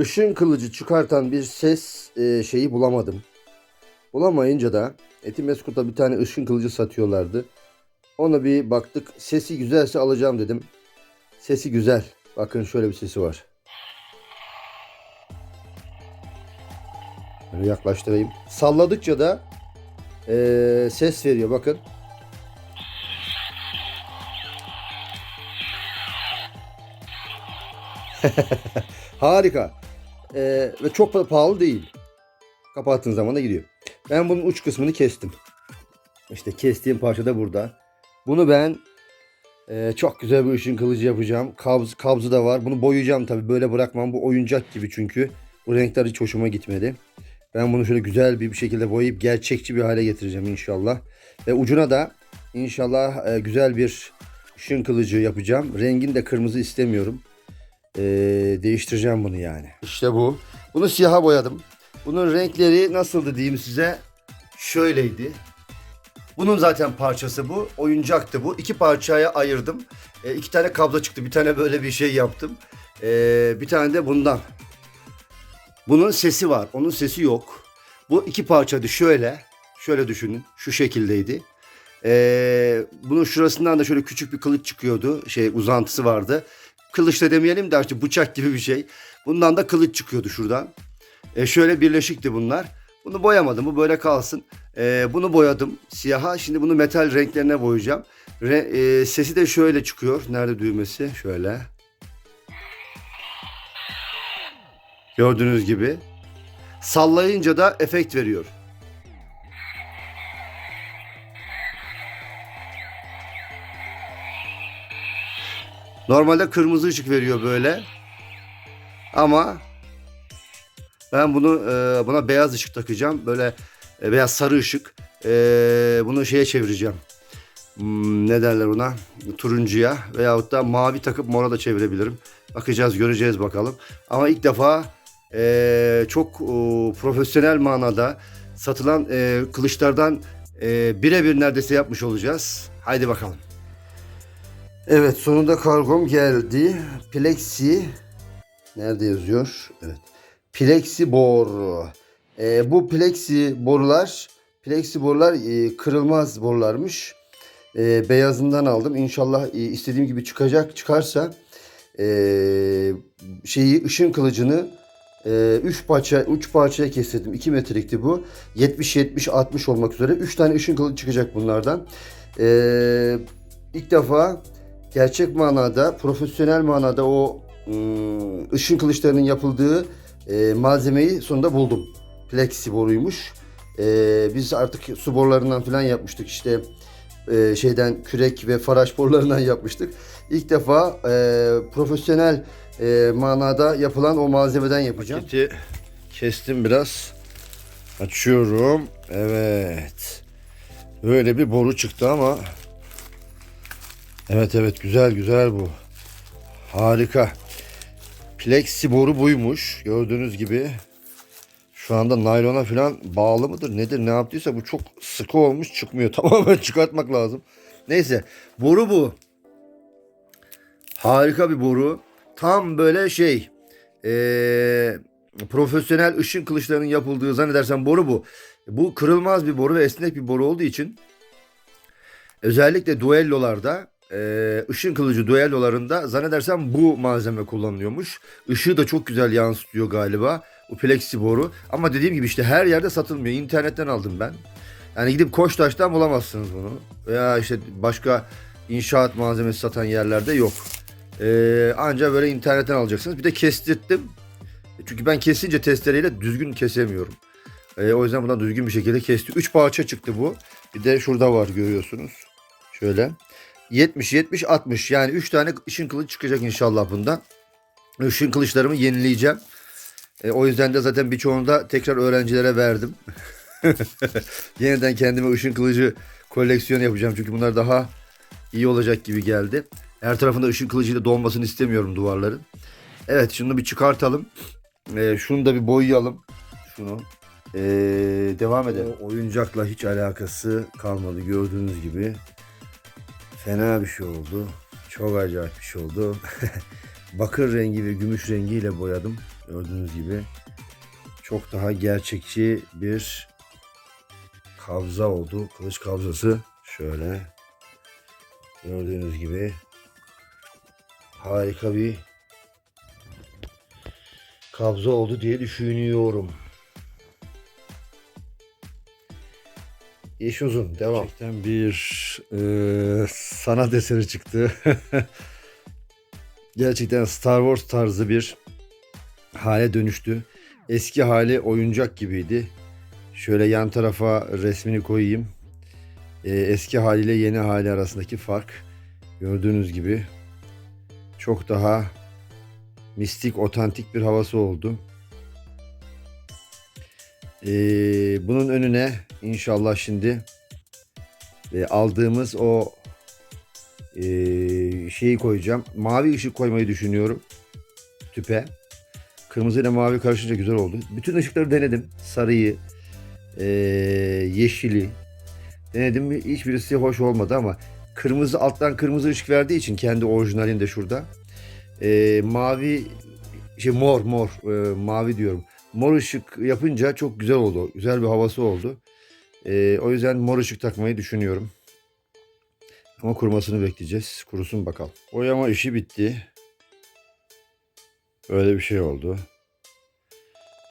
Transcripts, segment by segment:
ışın kılıcı çıkartan bir ses e, şeyi bulamadım. Bulamayınca da Etimeskut'ta bir tane ışın kılıcı satıyorlardı. Ona bir baktık. Sesi güzelse alacağım dedim. Sesi güzel. Bakın şöyle bir sesi var. Böyle yaklaştırayım. Salladıkça da e, ses veriyor. Bakın. Harika. Ee, ve çok pahalı değil. Kapattığın zaman da gidiyor. Ben bunun uç kısmını kestim. İşte kestiğim parça da burada. Bunu ben e, çok güzel bir ışın kılıcı yapacağım. Kabz, kabzı da var. Bunu boyayacağım tabii. Böyle bırakmam. Bu oyuncak gibi çünkü. Bu renkler hiç hoşuma gitmedi. Ben bunu şöyle güzel bir şekilde boyayıp gerçekçi bir hale getireceğim inşallah. Ve ucuna da inşallah e, güzel bir ışın kılıcı yapacağım. Rengini de kırmızı istemiyorum. Ee, değiştireceğim bunu yani. İşte bu. Bunu siyaha boyadım. Bunun renkleri nasıldı diyeyim size. Şöyleydi. Bunun zaten parçası bu. Oyuncaktı bu. İki parçaya ayırdım. Ee, iki tane kablo çıktı. Bir tane böyle bir şey yaptım. Ee, bir tane de bundan. Bunun sesi var. Onun sesi yok. Bu iki parçaydı şöyle. Şöyle düşünün. Şu şekildeydi. Ee, bunun şurasından da şöyle küçük bir kılıç çıkıyordu. Şey uzantısı vardı. Kılıç da demeyelim de işte bıçak gibi bir şey. Bundan da kılıç çıkıyordu şuradan. E, şöyle birleşikti bunlar. Bunu boyamadım. Bu böyle kalsın. E, bunu boyadım siyaha. Şimdi bunu metal renklerine boyayacağım. Re, e, sesi de şöyle çıkıyor. Nerede düğmesi? Şöyle. Gördüğünüz gibi. Sallayınca da efekt veriyor. Normalde kırmızı ışık veriyor böyle. Ama ben bunu e, buna beyaz ışık takacağım. Böyle e, beyaz sarı ışık. E, bunu şeye çevireceğim. Hmm, ne derler ona? Turuncuya veyahut da mavi takıp mora da çevirebilirim. Bakacağız, göreceğiz bakalım. Ama ilk defa çok profesyonel manada satılan kılıçlardan birebir neredeyse yapmış olacağız. Haydi bakalım. Evet sonunda kargom geldi. Plexi nerede yazıyor? Evet. Plexi boru. Ee, bu plexi borular plexi borular e, kırılmaz borularmış. E, beyazından aldım. İnşallah e, istediğim gibi çıkacak. Çıkarsa e, şeyi ışın kılıcını 3 parça 3 parçaya kestirdim. 2 metrelikti bu. 70 70 60 olmak üzere 3 tane ışın kılıcı çıkacak bunlardan. E, ilk defa gerçek manada, profesyonel manada o ım, ışın kılıçlarının yapıldığı e, malzemeyi sonunda buldum. Plexi boruymuş. E, biz artık su borularından falan yapmıştık işte e, şeyden kürek ve faraş borularından yapmıştık. İlk defa e, profesyonel e, manada yapılan o malzemeden yapacağım. Paketi kestim biraz. Açıyorum. Evet. Böyle bir boru çıktı ama Evet evet güzel güzel bu. Harika. Plexi boru buymuş. Gördüğünüz gibi. Şu anda naylona falan bağlı mıdır nedir ne yaptıysa bu çok sıkı olmuş çıkmıyor. Tamamen çıkartmak lazım. Neyse boru bu. Harika bir boru. Tam böyle şey ee, profesyonel ışın kılıçlarının yapıldığı zannedersem boru bu. Bu kırılmaz bir boru ve esnek bir boru olduğu için özellikle duellolarda e, ışın kılıcı duellolarında zannedersem bu malzeme kullanılıyormuş. Işığı da çok güzel yansıtıyor galiba. O plexi boru. Ama dediğim gibi işte her yerde satılmıyor. İnternetten aldım ben. Yani gidip Koçtaş'tan bulamazsınız bunu. Veya işte başka inşaat malzemesi satan yerlerde yok. Ee, ancak böyle internetten alacaksınız. Bir de kestirttim. Çünkü ben kesince testereyle düzgün kesemiyorum. Ee, o yüzden buradan düzgün bir şekilde kesti. 3 parça çıktı bu. Bir de şurada var görüyorsunuz. Şöyle. 70, 70, 60. Yani 3 tane ışın kılıç çıkacak inşallah bundan. Işın kılıçlarımı yenileyeceğim. E, o yüzden de zaten birçoğunu da tekrar öğrencilere verdim. Yeniden kendime ışın kılıcı koleksiyonu yapacağım. Çünkü bunlar daha iyi olacak gibi geldi. Her tarafında ışın kılıcıyla dolmasını istemiyorum duvarların. Evet şunu bir çıkartalım. E, şunu da bir boyayalım. Şunu. E, devam edelim. O oyuncakla hiç alakası kalmadı gördüğünüz gibi. Fena bir şey oldu. Çok acayip bir şey oldu. Bakır rengi ve gümüş rengiyle boyadım. Gördüğünüz gibi çok daha gerçekçi bir kabza oldu. Kılıç kabzası şöyle gördüğünüz gibi harika bir kabza oldu diye düşünüyorum. İş uzun. Devam. Gerçekten bir e, sanat eseri çıktı. Gerçekten Star Wars tarzı bir hale dönüştü. Eski hali oyuncak gibiydi. Şöyle yan tarafa resmini koyayım. E, eski haliyle yeni hali arasındaki fark gördüğünüz gibi çok daha mistik, otantik bir havası oldu. Ee, bunun önüne inşallah şimdi e, aldığımız o e, şeyi koyacağım. Mavi ışık koymayı düşünüyorum tüpe. Kırmızı ile mavi karışınca güzel oldu. Bütün ışıkları denedim. Sarıyı, e, yeşili denedim. Hiçbirisi hoş olmadı ama kırmızı alttan kırmızı ışık verdiği için kendi orijinalinde şurada. E, mavi şey mor mor e, mavi diyorum. Mor ışık yapınca çok güzel oldu. Güzel bir havası oldu. E, o yüzden mor ışık takmayı düşünüyorum. Ama kurumasını bekleyeceğiz. Kurusun bakalım. Boyama işi bitti. Öyle bir şey oldu.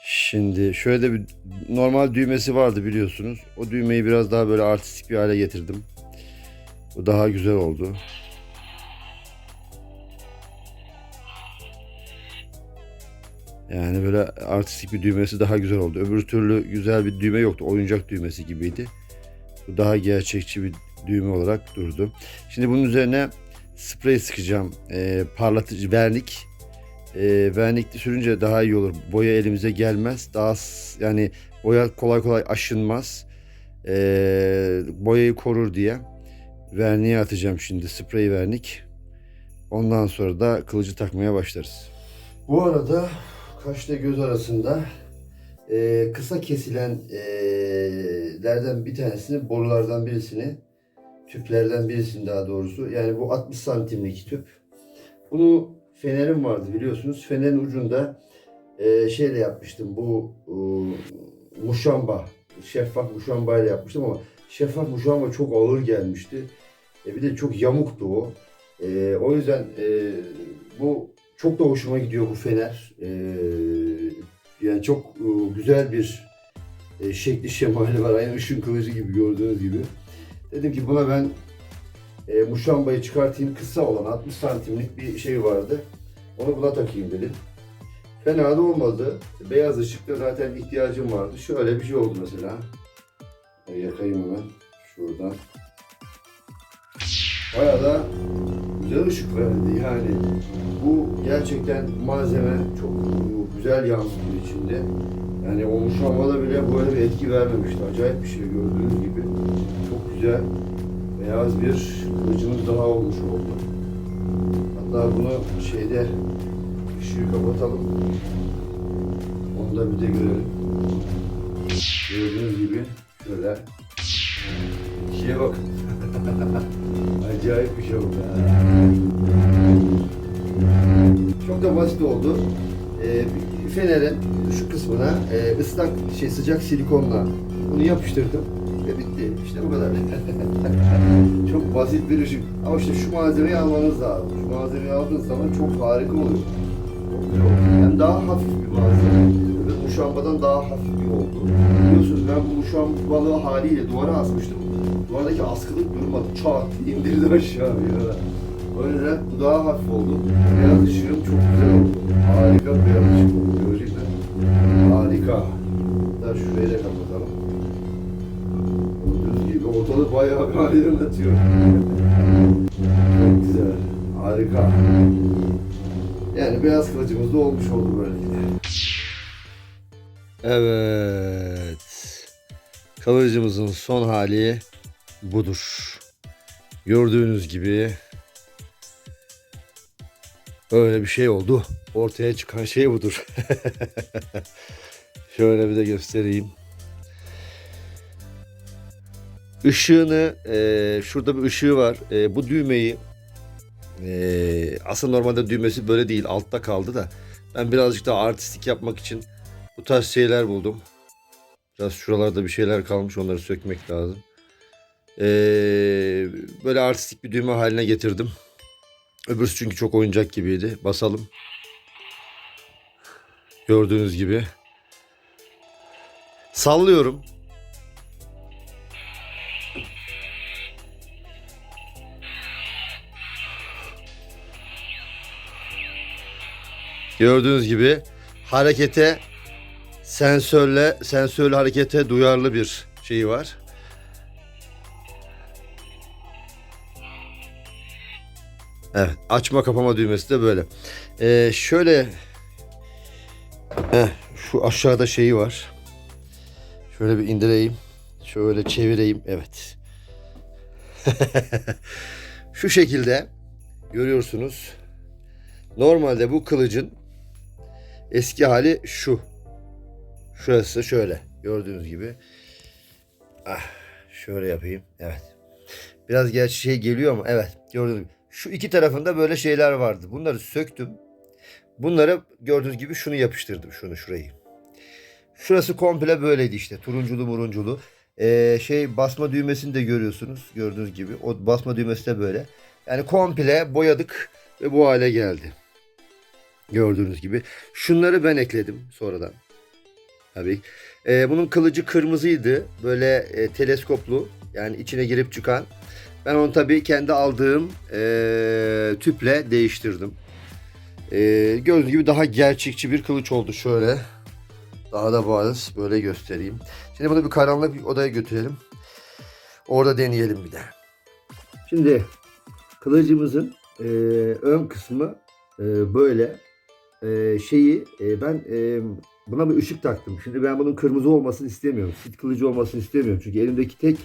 Şimdi şöyle bir normal düğmesi vardı biliyorsunuz. O düğmeyi biraz daha böyle artistik bir hale getirdim. Bu daha güzel oldu. Yani böyle artistik bir düğmesi daha güzel oldu. Öbür türlü güzel bir düğme yoktu. Oyuncak düğmesi gibiydi. Bu daha gerçekçi bir düğme olarak durdu. Şimdi bunun üzerine sprey sıkacağım. Ee, parlatıcı vernik. Ee, vernikli sürünce daha iyi olur. Boya elimize gelmez. Daha yani boya kolay kolay aşınmaz. Ee, boyayı korur diye. Verniğe atacağım şimdi sprey vernik. Ondan sonra da kılıcı takmaya başlarız. Bu arada kaşla göz arasında e, kısa kesilen e, bir tanesini, borulardan birisini, tüplerden birisini daha doğrusu. Yani bu 60 santimlik tüp. Bunu fenerim vardı biliyorsunuz. Fenerin ucunda e, şeyle yapmıştım. Bu e, muşamba, şeffaf muşamba ile yapmıştım ama şeffaf muşamba çok ağır gelmişti. E, bir de çok yamuktu o. E, o yüzden e, bu çok da hoşuma gidiyor bu fener. E, yani çok e, güzel bir e, şekli şemali var. Aynı ışın kılıcı gibi gördüğünüz gibi. Dedim ki buna ben e, muşambayı çıkartayım. Kısa olan 60 santimlik bir şey vardı. Onu buna takayım dedim. Fena da olmadı. Beyaz ışıkta zaten ihtiyacım vardı. Şöyle bir şey oldu mesela. Yakayım hemen şuradan. Bayağı da güzel ışık verdi yani. Bu gerçekten malzeme çok güzel yansıtıyor içinde. Yani o muşambada bile böyle bir etki vermemişti. Acayip bir şey gördüğünüz gibi. Çok güzel beyaz bir kılıcımız daha olmuş oldu. Hatta bunu şeyde ışığı kapatalım. Onu da bir de görelim. Gördüğünüz gibi şöyle. Şeye bakın. Acayip bir şey oldu. Çok da basit oldu. Ee, fenerin şu kısmına e, ıslak şey sıcak silikonla bunu yapıştırdım ve bitti. İşte bu kadar. çok basit bir ışık. Ama işte şu malzemeyi almanız lazım. Şu malzemeyi aldığınız zaman çok harika oluyor. Oldu. Yani daha hafif bir malzeme. Muşambadan daha hafif bir oldu. Biliyorsunuz ben bu muşambalığı haliyle duvara asmıştım. Duvardaki askılık durmadı. Çat indirdi aşağı ya. O yüzden bu daha hafif oldu. Beyaz ışığım çok güzel oldu. Harika bir beyaz ışık oldu. Görecekler. Harika. Hatta şurayı da kapatalım. Gördüğünüz gibi ortalık bayağı bir aydınlatıyor. çok güzel. Harika. Yani beyaz kılıcımız da olmuş oldu böylelikle. Evet. Kılıcımızın son hali budur. Gördüğünüz gibi böyle bir şey oldu. Ortaya çıkan şey budur. Şöyle bir de göstereyim. Işığını e, şurada bir ışığı var. E, bu düğmeyi e, aslında normalde düğmesi böyle değil altta kaldı da Ben birazcık daha artistik yapmak için bu tarz şeyler buldum. Biraz şuralarda bir şeyler kalmış onları sökmek lazım. Ee, böyle artistik bir düğme haline getirdim. Öbürsü çünkü çok oyuncak gibiydi. Basalım. Gördüğünüz gibi. Sallıyorum. Gördüğünüz gibi harekete sensörle sensörlü harekete duyarlı bir şeyi var. Evet, açma kapama düğmesi de böyle. Ee, şöyle Heh, şu aşağıda şeyi var. Şöyle bir indireyim. Şöyle çevireyim. Evet. şu şekilde görüyorsunuz. Normalde bu kılıcın eski hali şu. Şurası şöyle. Gördüğünüz gibi. Ah, şöyle yapayım. Evet. Biraz gerçi şey geliyor ama evet. Gördüğünüz gibi. Şu iki tarafında böyle şeyler vardı. Bunları söktüm. Bunlara gördüğünüz gibi şunu yapıştırdım. Şunu şurayı. Şurası komple böyleydi işte. Turunculu murunculu. Ee, şey basma düğmesini de görüyorsunuz. Gördüğünüz gibi. O basma düğmesi de böyle. Yani komple boyadık ve bu hale geldi. Gördüğünüz gibi. Şunları ben ekledim sonradan. Tabii. Ee, bunun kılıcı kırmızıydı. Böyle e, teleskoplu. Yani içine girip çıkan. Ben onu tabii kendi aldığım e, tüple değiştirdim. E, gördüğünüz gibi daha gerçekçi bir kılıç oldu şöyle. Daha da bariz böyle göstereyim. Şimdi bunu bir karanlık bir odaya götürelim. Orada deneyelim bir de. Şimdi kılıcımızın e, ön kısmı e, böyle e, şeyi e, ben e, buna bir ışık taktım. Şimdi ben bunun kırmızı olmasını istemiyorum. Sit kılıcı olmasını istemiyorum. Çünkü elimdeki tek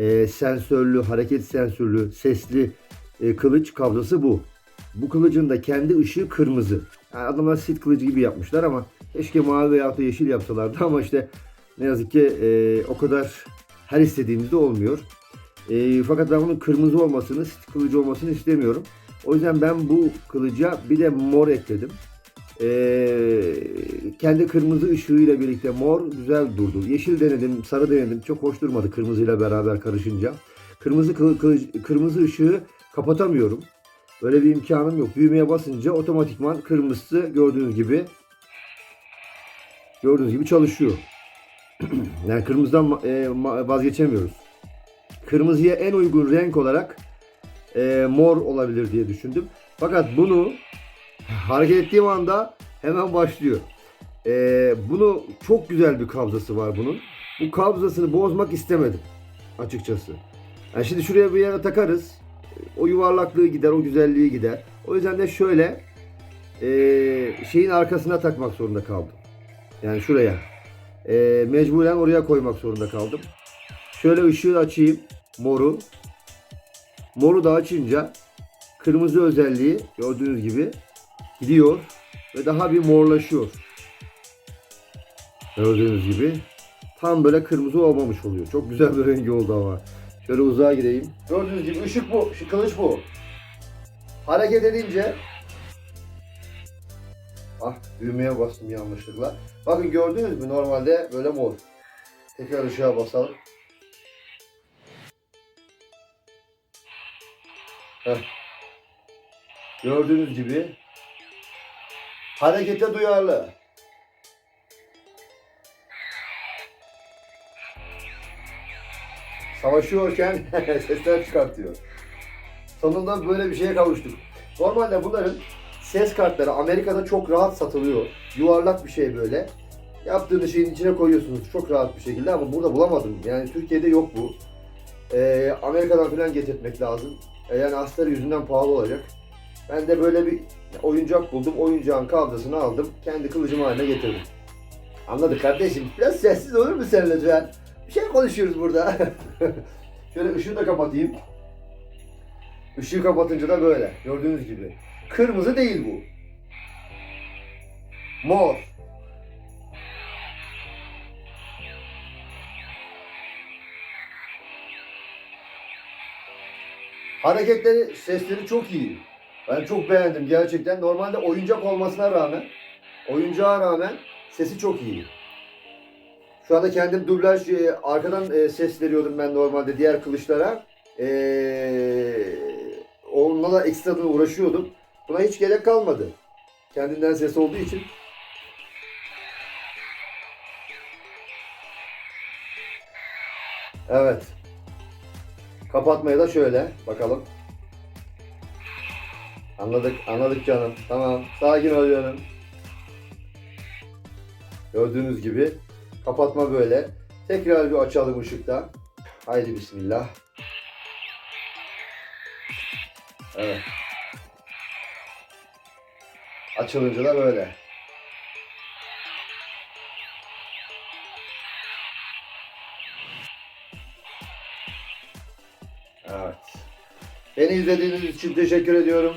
e, sensörlü, hareket sensörlü, sesli e, kılıç kablosu bu. Bu kılıcın da kendi ışığı kırmızı. Yani adamlar sit kılıcı gibi yapmışlar ama keşke mavi veya da yeşil yapsalardı ama işte ne yazık ki e, o kadar her istediğimizde olmuyor. E, fakat ben bunun kırmızı olmasını, sit kılıcı olmasını istemiyorum. O yüzden ben bu kılıca bir de mor ekledim. Ee, kendi kırmızı ışığıyla birlikte mor güzel durdu. Yeşil denedim, sarı denedim. Çok hoş durmadı kırmızıyla beraber karışınca. Kırmızı kılı- kılı- kırmızı ışığı kapatamıyorum. Böyle bir imkanım yok. Düğmeye basınca otomatikman kırmızısı gördüğünüz gibi gördüğünüz gibi çalışıyor. yani kırmızıdan e, vazgeçemiyoruz. Kırmızıya en uygun renk olarak e, mor olabilir diye düşündüm. Fakat bunu hareket ettiğim anda hemen başlıyor. Ee, bunu çok güzel bir kabzası var bunun. Bu kabzasını bozmak istemedim açıkçası. Yani şimdi şuraya bir yere takarız. O yuvarlaklığı gider, o güzelliği gider. O yüzden de şöyle ee, şeyin arkasına takmak zorunda kaldım. Yani şuraya. Ee, mecburen oraya koymak zorunda kaldım. Şöyle ışığı açayım. Moru. Moru da açınca kırmızı özelliği gördüğünüz gibi gidiyor ve daha bir morlaşıyor. Gördüğünüz gibi tam böyle kırmızı olmamış oluyor. Çok güzel bir rengi oldu ama. Şöyle uzağa gideyim. Gördüğünüz gibi ışık bu, şu kılıç bu. Hareket edince Ah düğmeye bastım yanlışlıkla. Bakın gördünüz mü normalde böyle mor. Tekrar ışığa basalım. Heh. Gördüğünüz gibi harekete duyarlı. Savaşıyorken sesler çıkartıyor. Sonunda böyle bir şeye kavuştuk. Normalde bunların ses kartları Amerika'da çok rahat satılıyor. Yuvarlak bir şey böyle. Yaptığınız şeyin içine koyuyorsunuz çok rahat bir şekilde ama burada bulamadım. Yani Türkiye'de yok bu. Ee, Amerika'dan falan getirtmek lazım. Ee, yani astarı yüzünden pahalı olacak. Ben de böyle bir oyuncak buldum. Oyuncağın kabzasını aldım. Kendi kılıcım haline getirdim. Anladık kardeşim. Biraz sessiz olur mu sen lütfen? Bir şey konuşuyoruz burada. Şöyle ışığı da kapatayım. Işığı kapatınca da böyle. Gördüğünüz gibi. Kırmızı değil bu. Mor. Hareketleri, sesleri çok iyi. Ben çok beğendim gerçekten. Normalde oyuncak olmasına rağmen oyuncağa rağmen sesi çok iyi. Şu anda kendim dublaj e, arkadan e, ses veriyordum ben normalde diğer kılıçlara. E, onunla da ekstradan uğraşıyordum. Buna hiç gerek kalmadı. Kendinden ses olduğu için. Evet. Kapatmaya da şöyle bakalım. Anladık, anladık canım. Tamam, sakin ol canım. Gördüğünüz gibi kapatma böyle. Tekrar bir açalım ışıkta. Haydi bismillah. Evet. Açılınca da böyle. Evet. Beni izlediğiniz için teşekkür ediyorum.